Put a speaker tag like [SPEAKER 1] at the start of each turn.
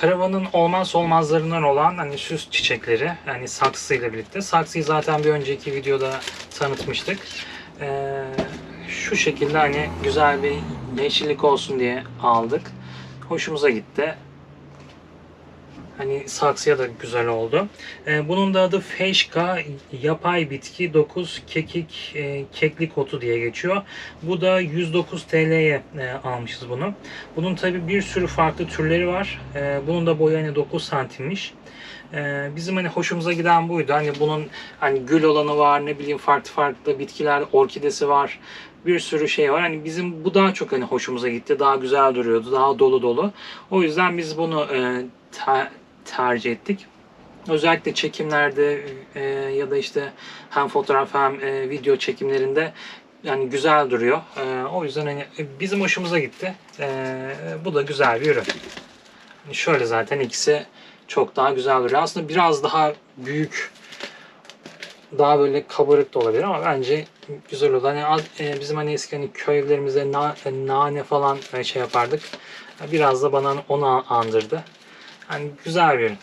[SPEAKER 1] karavanın olmazsa olmazlarından olan hani süs çiçekleri yani saksıyla birlikte. Saksıyı zaten bir önceki videoda tanıtmıştık. Ee, şu şekilde hani güzel bir yeşillik olsun diye aldık. Hoşumuza gitti. Hani saksıya da güzel oldu. Ee, bunun da adı Feşka Yapay Bitki 9 Kekik e, Keklik Otu diye geçiyor. Bu da 109 TL'ye e, almışız bunu. Bunun tabi bir sürü farklı türleri var. E, bunun da boyu hani 9 santimmiş. E, bizim hani hoşumuza giden buydu. Hani bunun hani gül olanı var, ne bileyim farklı farklı bitkiler, orkidesi var. Bir sürü şey var. Hani bizim bu daha çok hani hoşumuza gitti. Daha güzel duruyordu. Daha dolu dolu. O yüzden biz bunu e, te- tercih ettik. Özellikle çekimlerde e, ya da işte hem fotoğraf hem e, video çekimlerinde yani güzel duruyor. E, o yüzden hani e, bizim hoşumuza gitti. E, bu da güzel bir ürün. Hani şöyle zaten ikisi çok daha güzel duruyor. Aslında biraz daha büyük daha böyle kabarık da olabilir ama bence güzel oldu. Hani e, bizim hani eski hani köylerimizde na, e, nane falan şey yapardık. Biraz da bana onu andırdı. Hani güzel bir ürün.